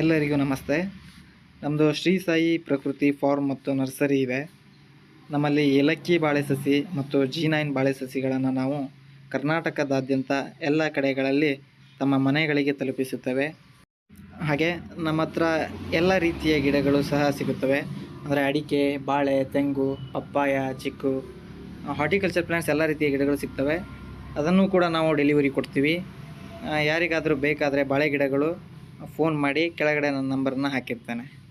ಎಲ್ಲರಿಗೂ ನಮಸ್ತೆ. ನಮ್ಮದು ಶ್ರೀ ಸಾಯಿ ಪ್ರಕೃತಿ ಫಾರ್ಮ್ ಮತ್ತು ನರ್ಸರಿ ಇದೆ. ನಮ್ಮಲ್ಲಿ ಏಲಕ್ಕಿ ಬಾಳೆ ಸಸಿ ಮತ್ತು ಜಿ ನೈನ್ ಬಾಳೆ ಸಸಿಗಳನ್ನು ನಾವು ಕರ್ನಾಟಕದಾದ್ಯಂತ ಎಲ್ಲ ಕಡೆಗಳಲ್ಲಿ ತಮ್ಮ ಮನೆಗಳಿಗೆ ತಲುಪಿಸುತ್ತೇವೆ. ಹಾಗೆ ನಮ್ಮ ಹತ್ರ ಎಲ್ಲ ರೀತಿಯ ಗಿಡಗಳು ಸಹ ಸಿಗುತ್ತವೆ. ಅಂದರೆ ಅಡಿಕೆ, ಬಾಳೆ, ತೆಂಗು, ಪಪ್ಪಾಯ, ಚಿಕ್ಕು ಹಾರ್ಟಿಕಲ್ಚರ್ ಪ್ಲಾಂಟ್ಸ್ ಎಲ್ಲ ರೀತಿಯ ಗಿಡಗಳು ಸಿಗ್ತವೆ. ಅದನ್ನು ಕೂಡ ನಾವು ಡೆಲಿವರಿ ಕೊಡ್ತೀವಿ. ಯಾರಿಗಾದರೂ ಬೇಕಾದರೆ ಬಾಳೆ ಗಿಡಗಳು ಫೋನ್ ಮಾಡಿ ಕೆಳಗಡೆ ನನ್ನ ನಂಬರನ್ನು ಹಾಕಿರ್ತೇನೆ.